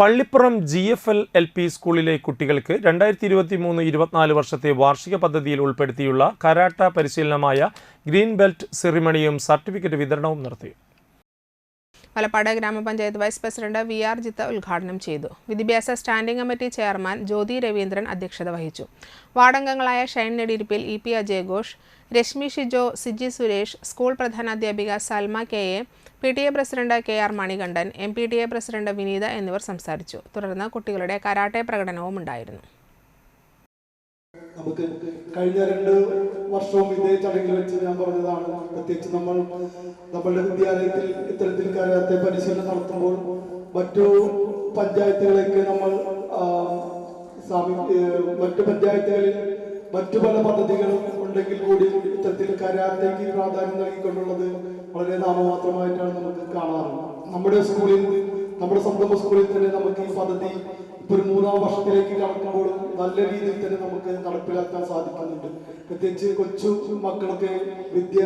Pallippuram G F L L P സ്കൂളിലെ കുട്ടികൾക്ക് രണ്ടായിരത്തി ഇരുപത്തി മൂന്ന് ഇരുപത്തിനാല് വർഷത്തെ വാർഷിക പദ്ധതിയിൽ ഉൾപ്പെടുത്തിയുള്ള കരാട്ട പരിശീലനമായ ഗ്രീൻ ബെൽറ്റ് സെറിമണിയും സർട്ടിഫിക്കറ്റ് വിതരണവും നടത്തി. പലപ്പാട് ഗ്രാമപഞ്ചായത്ത് vice president V R Jitha ഉദ്ഘാടനം ചെയ്തു. വിദ്യാഭ്യാസ standing committee chairman Jyothi Raveendran അധ്യക്ഷത വഹിച്ചു. വാർഡംഗങ്ങളായ ഷൈൻ നെടിയിരിപ്പിൽ ഇ പി അജയഘോഷ് Rashmi Shijo Siji Suresh school പ്രധാനാധ്യാപിക Salma K A P T A president K R Manikandan M P T A president Vineetha എന്നിവർ സംസാരിച്ചു. തുടർന്ന് കുട്ടികളുടെ കരാട്ടെ പ്രകടനവും ഉണ്ടായിരുന്നു. നമുക്ക് കഴിഞ്ഞ രണ്ട് വർഷവും ഇതേ ചടങ്ങിൽ വെച്ച് ഞാൻ പറഞ്ഞതാണ്. പ്രത്യേകിച്ച് നമ്മൾ നമ്മളുടെ വിദ്യാലയത്തിൽ ഇത്തരത്തിൽ കരാത്തെ പരിശീലനം നടത്തുമ്പോൾ മറ്റു പഞ്ചായത്തുകളേക്ക് നമ്മൾ മറ്റു പഞ്ചായത്തുകളിൽ മറ്റു പല പദ്ധതികളും ഉണ്ടെങ്കിൽ കൂടി ഇത്തരത്തിൽ കരാറിലേക്ക് പ്രാധാന്യം നൽകിക്കൊണ്ടുള്ളത് വളരെ നാമമാത്രമായിട്ടാണ് നമുക്ക് കാണാറുള്ളത് നമ്മുടെ സ്കൂളിൽ നമ്മുടെ സ്വന്തം സ്കൂളിൽ തന്നെ നമുക്ക് ഈ പദ്ധതി ഇപ്പൊ ഒരു മൂന്നാം വർഷത്തിലേക്ക് കടക്കുമ്പോൾ നല്ല രീതിയിൽ തന്നെ നമുക്ക് നടപ്പിലാക്കാൻ സാധിക്കുന്നുണ്ട്. പ്രത്യേകിച്ച് കൊച്ചു മക്കൾക്ക് വിദ്യ